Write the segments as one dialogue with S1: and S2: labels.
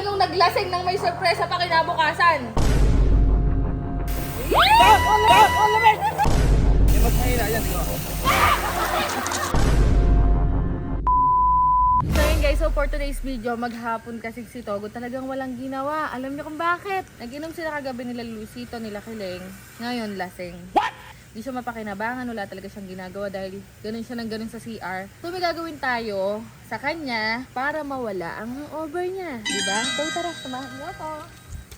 S1: lang yung naglasing ng may sorpresa pa kinabukasan.
S2: Mas mahina yan, di ba?
S1: So yun guys, so for today's video, maghapon kasi si Togo talagang walang ginawa. Alam niyo kung bakit? Nag-inom sila kagabi nila Lucito, nila Kiling. Ngayon, lasing. What? Di siya mapakinabangan, wala talaga siyang ginagawa dahil ganun siya ng ganun sa CR. So may gagawin tayo sa kanya para mawala ang over niya. Di ba? So tara, samahan niyo ako.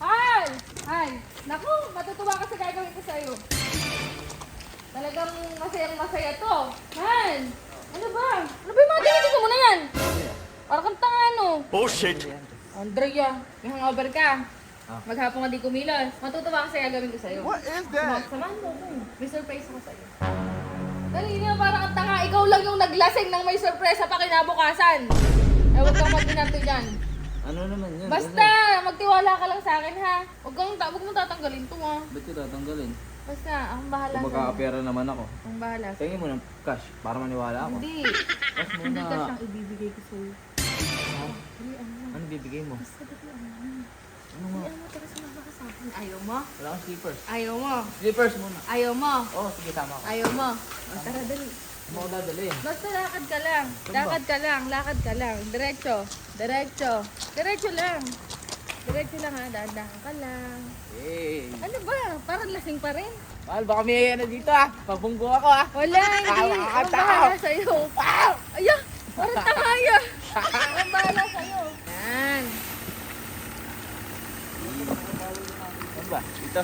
S1: Hi! Hi! Naku, matutuwa ka sa gagawin ko sa'yo. Talagang masayang masaya to. Han! Ano ba? Ano ba yung mga tinitignan mo na yan? Parang kang tanga no.
S3: Oh shit!
S1: Andrea, may hangover ka. Maghapon ka di kumilos. Matutuwa ka sa gagawin ko sa'yo.
S3: What is
S1: Sama- Samahan mo ko. May surprise ako sa'yo. Dali niya parang kang tanga. Ikaw lang yung naglasing ng may sorpresa pa kinabukasan. Eh, huwag kang mag-inato dyan.
S2: Ano naman yun?
S1: Basta, magtiwala ka lang sa akin ha. Huwag kang, ta- huwag mo tatanggalin to ha.
S2: Ba't ko tatanggalin?
S1: Basta, akong bahala
S2: Kung
S1: sa'yo.
S2: magkakapera naman ako.
S1: Akong bahala sa'yo.
S2: Tingin mo ng cash para maniwala ako.
S1: Hindi.
S2: Cash
S1: Hindi
S2: muna.
S1: ka siyang ibibigay ko sa'yo. Ano na.
S2: Ano bibigay mo?
S1: Basta ano na.
S2: Ano mo?
S1: Dali, ano, tara sumama ka sa akin. Ayaw mo?
S2: Wala akong slippers.
S1: Ayaw mo?
S2: Slippers muna.
S1: Ayaw mo?
S2: Oo, sige, tama ako.
S1: Ayaw mo? O, tara, dali.
S2: Ano ako dadalhin?
S1: Basta lakad ka lang. Lakad ka lang, lakad ka lang. Diretso. Diretso. Diretso lang. Diretso lang ha, dahan ka lang.
S2: Hey!
S1: Ano ba? Parang lasing pa rin.
S2: Mahal, baka may ano dito ah. Pabunggo ako ah.
S1: Wala, hindi. Ang
S2: tawa.
S1: bahala sa'yo. Ayan, parang tanga yan. Ang bahala sa'yo. Yan.
S2: Ano ba? Dito.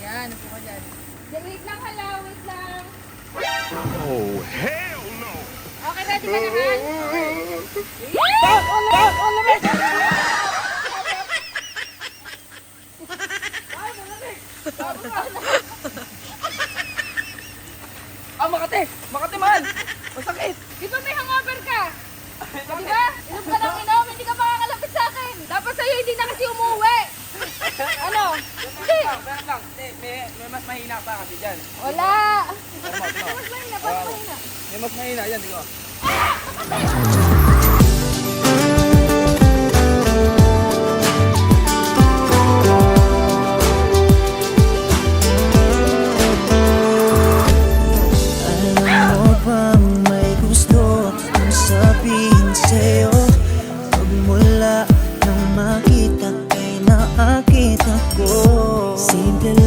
S1: Yan, upo ka dyan. Yan, Wait lang, hala, wait lang.
S3: Oh hell no!
S1: Okay, ready ka na, Han?
S2: Ah, Makati! Makati man! Masakit!
S1: Di ba may hangover ka? Di ba? Inom ka ng inom, hindi ka makakalapit sa akin. Dapat sa'yo hindi na kasi. Ano? Hindi.
S2: Lang, meron lang. May, may mas mahina pa kasi dyan.
S1: Wala. Mas mahina, mas mahina.
S2: May mas mahina yan, di ko.
S4: Akong sabihin sa'yo Pagmula nang makita kay naakit ako. Simple